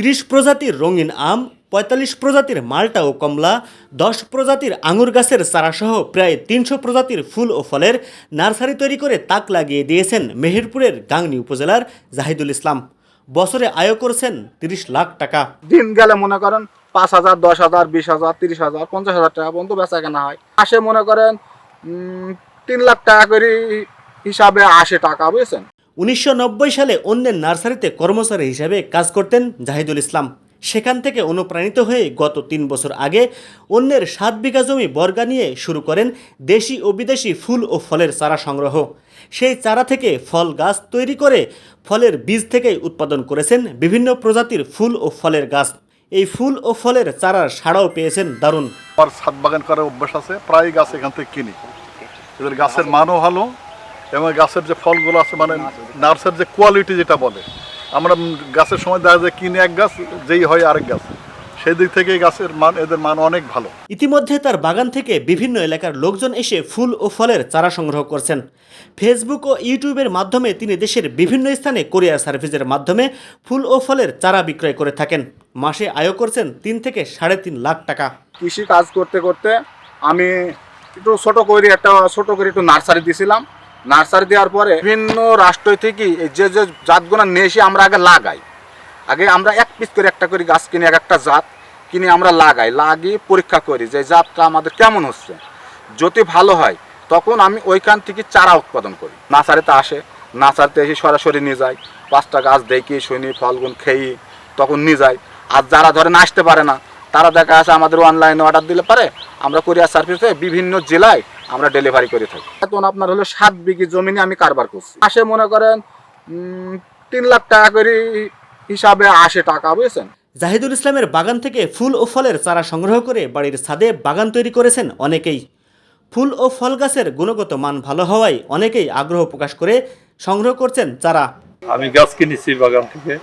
তিরিশ প্রজাতির রঙিন আম, পঁয়তাল্লিশ প্রজাতির মাল্টা ও কমলা, দশ প্রজাতির আঙুর গাছের চারাসহ প্রায় তিনশো প্রজাতির ফুল ও ফলের নার্সারি তৈরি করে তাক লাগিয়ে দিয়েছেন মেহেরপুরের গাংনী উপজেলার জাহিদুল ইসলাম। বছরে আয় করছেন তিরিশ লাখ টাকা। দিন গেলে মনে করেন পাঁচ হাজার, দশ হাজার, বিশ হাজার, তিরিশ হাজার, পঞ্চাশ হাজার টাকা পর্যন্ত বেচা কেনা হয়। আসে মনে করেন তিন লাখ টাকা করে হিসাবে আসে টাকা, বুঝেছেন? উনিশশো নব্বই সালে অন্যের নার্সারিতে কর্মচারী হিসেবে কাজ করতেন জাহিদুল ইসলাম। সেখান থেকে অনুপ্রাণিত হয়ে গত তিন বছর আগে অন্যের সাত বিঘা জমি বর্গা নিয়ে শুরু করেন দেশি ও বিদেশি ফুল ও ফলের চারা সংগ্রহ। সেই চারা থেকে ফল গাছ তৈরি করে ফলের বীজ থেকেই উৎপাদন করেছেন বিভিন্ন প্রজাতির ফুল ও ফলের গাছ। এই ফুল ও ফলের চারার সাড়াও পেয়েছেন দারুণ। আমার ছাদ বাগান করার অভ্যাস আছে প্রায় গাছ এখান থেকে কিনি। এদের গাছের মানও ভালো এবং গাছের যে ফলগুলো আছে মানে নার্সের যে কোয়ালিটি যেটা বলে আমরা গাছের সময় দেখা যায় কিনে এক গাছ যেই হয় আরেক গাছ। সেই দিক থেকে গাছের মান এদের মান অনেক ভালো। ইতিমধ্যে তার বাগান থেকে বিভিন্ন এলাকার লোকজন এসে ফুল ও ফলের চারা সংগ্রহ করছেন। ফেসবুক ও ইউটিউবের মাধ্যমে তিনি দেশের বিভিন্ন স্থানে কোরিয়ার সার্ভিসের মাধ্যমে ফুল ও ফলের চারা বিক্রয় করে থাকেন। মাসে আয় করছেন তিন থেকে সাড়ে তিন লাখ টাকা। কৃষি কাজ করতে করতে আমি একটু ছোট করে একটা ছোট করে একটু নার্সারি দিয়েছিলাম নার্সারি দেওয়ার পরে বিভিন্ন রাষ্ট্র থেকে যে যে জাতগুলো নিয়ে এসে আমরা আগে লাগাই। আগে আমরা এক পিস করে একটা করে গাছ কিনে এক একটা জাত কিনে আমরা লাগাই, লাগিয়ে পরীক্ষা করি যে জাতটা আমাদের কেমন হচ্ছে। যদি ভালো হয়, তখন আমি ওইখান থেকে চারা উৎপাদন করি। নার্সারিতে আসে, নার্সারিতে এসে সরাসরি নিয়ে যাই পাঁচটা গাছ দেখি, শুনি, ফলগুন খেয়ে তখন নিয়ে যাই আর যারা ধরেন আসতে পারে না, তারা দেখা আছে আমাদের অনলাইনে অর্ডার দিলে পারে আমরা কোরিয়ার সার্ভিসে বিভিন্ন জেলায় আমরা ডেলিভারি করে থাকি। এখন আপনার হলো সাত বিঘি জমিনে আমি কারবার করছি। আসে মনে করেন তিন লাখ টাকা করে হিসাবে আসে টাকা বুঝেছেন? জাহিদুল ইসলামের বাগান থেকে ফুল ও ফলের চারা সংগ্রহ করে বাড়ির ছাদে বাগান তৈরি করেছেন অনেকেই। ফুল ও ফল গাছের গুণগত মান ভালো হওয়ায় অনেকেই আগ্রহ প্রকাশ করে সংগ্রহ করছেন চারা। আমি গাছ কিনেছি বাগান থেকে।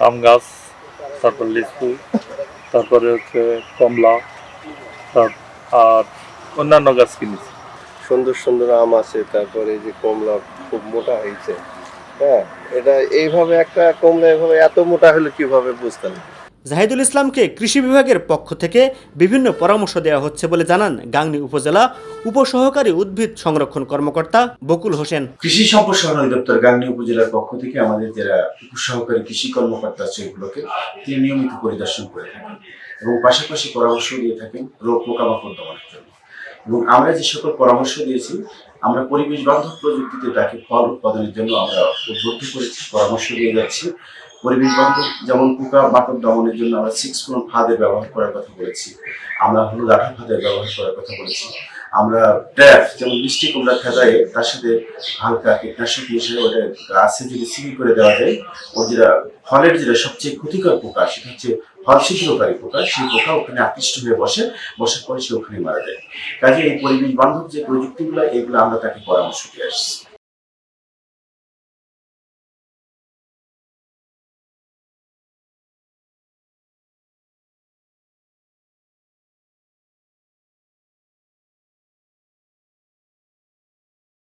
আম গাছ তারপর লিচু তারপরে হচ্ছে কমলা তার- আর অন্যান্য গাছ কিনেছি। সুন্দর সুন্দর আম আছে তারপরে যে কমলা খুব মোটা হয়েছে। হ্যাঁ এটা এইভাবে একটা কমলা এভাবে এত মোটা হলো কীভাবে বুঝতাম? জাহিদুল ইসলামকে কৃষি বিভাগের পক্ষ থেকে বিভিন্ন পরামর্শ দেওয়া হচ্ছে বলে জানান গাংনী উপজেলা উপসহকারী উদ্ভিদ সংরক্ষণ কর্মকর্তা বকুল হোসেন। কৃষি সম্প্রসারণ অধিদপ্তর গাংনী উপজেলার পক্ষ থেকে আমাদের যারা উপসহকারী কৃষি কর্মকর্তা আছে এগুলোকে তিনি নিয়মিত পরিদর্শন করে থাকেন এবং পাশাপাশি পরামর্শ দিয়ে থাকেন রোগ পোকামাকড় দমনের জন্য। এবং আমরা যে সকল পরামর্শ দিয়েছি, আমরা পরিবেশ বান্ধব প্রযুক্তিতে তাকে ফল উৎপাদনের জন্য আমরা উদ্বুদ্ধ করেছি, পরামর্শ দিয়ে যাচ্ছি। পরিবেশ বান্ধব যেমন পোকা মাকড় দমনের জন্য আমরা সিক্স ফোন ফাঁদের ব্যবহার করার কথা বলেছি। আমরা হলুদ আঠা ফাঁদের ব্যবহার করার কথা বলেছি। আমরা ট্র্যাপ যেমন মিষ্টি কুমড়া খেদায় তার সাথে হালকা কীটনাশক মিশিয়ে ওটা গাছে যদি সিল করে দেওয়া যায়, ওর যেটা ফলের যেটা সবচেয়ে ক্ষতিকর পোকা, সেটা হচ্ছে ছিদ্রকারী পোকা সেই পোকা ওখানে আকৃষ্ট হয়ে বসে, বসার পরে সে ওখানে মারা যায়। কাজে এই পরিবেশ বান্ধব যে প্রযুক্তিগুলো, এগুলো আমরা তাকে পরামর্শ দিয়ে আসছি।